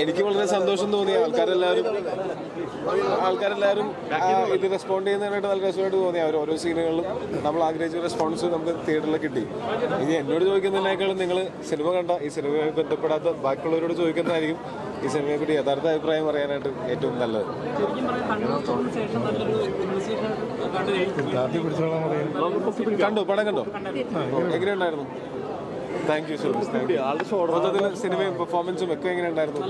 എനിക്ക് വളരെ സന്തോഷം തോന്നി. ആൾക്കാരെല്ലാവരും ആൾക്കാരെല്ലാവരും ഇത് റെസ്പോണ്ട് ചെയ്യുന്നതിനായിട്ട് നല്ല രസമായിട്ട് തോന്നി. അവർ ഓരോ സീനുകളിലും നമ്മൾ ആഗ്രഹിച്ച റെസ്പോൺസ് നമുക്ക് തിയേറ്ററിൽ കിട്ടി. ഇനി എന്നോട് ചോദിക്കുന്നതിനേക്കാളും നിങ്ങൾ സിനിമ കണ്ട ഈ സിനിമയുമായി ബന്ധപ്പെടാത്ത ബാക്കിയുള്ളവരോട് ചോദിക്കുന്നതായിരിക്കും ഈ സിനിമയെ പറ്റി യഥാർത്ഥ അഭിപ്രായം പറയാനായിട്ട് ഏറ്റവും നല്ലത്. കണ്ടു. പടം കണ്ടോ? എങ്ങനെയുണ്ടായിരുന്നു? Thank you so much thank you മൊത്തത്തിൽ സിനിമയും പെർഫോമൻസും ഒക്കെ എങ്ങനെയുണ്ടായിരുന്നു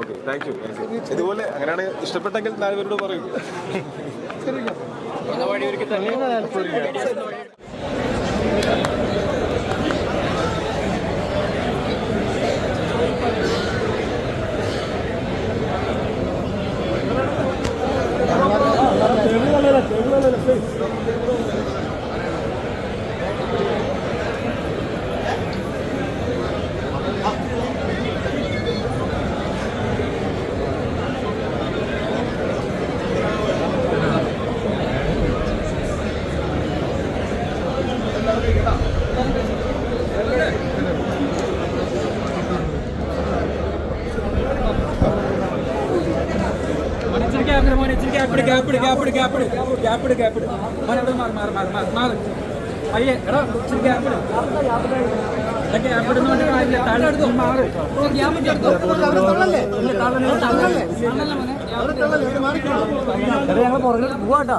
okay thank you thank you ഇതുപോലെ അങ്ങനെയാണ് ഇഷ്ടപ്പെട്ടെങ്കിൽ നാലുപേരോട് പറയും. ഗ്യാപ്പിട് മോനെ ഇച്ചിരി ഗ്യാപ്പിട് ഗ്യാപ്പിട് ഗ്യാപ്പിട് ഗ്യാപ്പിട് ഗ്യാപ്പിട് ഗ്യാപ്പിട് മോനെ അവിടെ മാറി മാറി മാറി മാറി മാറി അയ്യേ എടാ ഇച്ചിരി ഗ്യാപ്പിട് ഇതൊക്കെ ഗ്യാപ്പിടുന്ന കൊണ്ട് കാര്യമില്ല താഴെ എടുത്തു മാറി ഞങ്ങൾ പുറകിൽ പോവാട്ടാ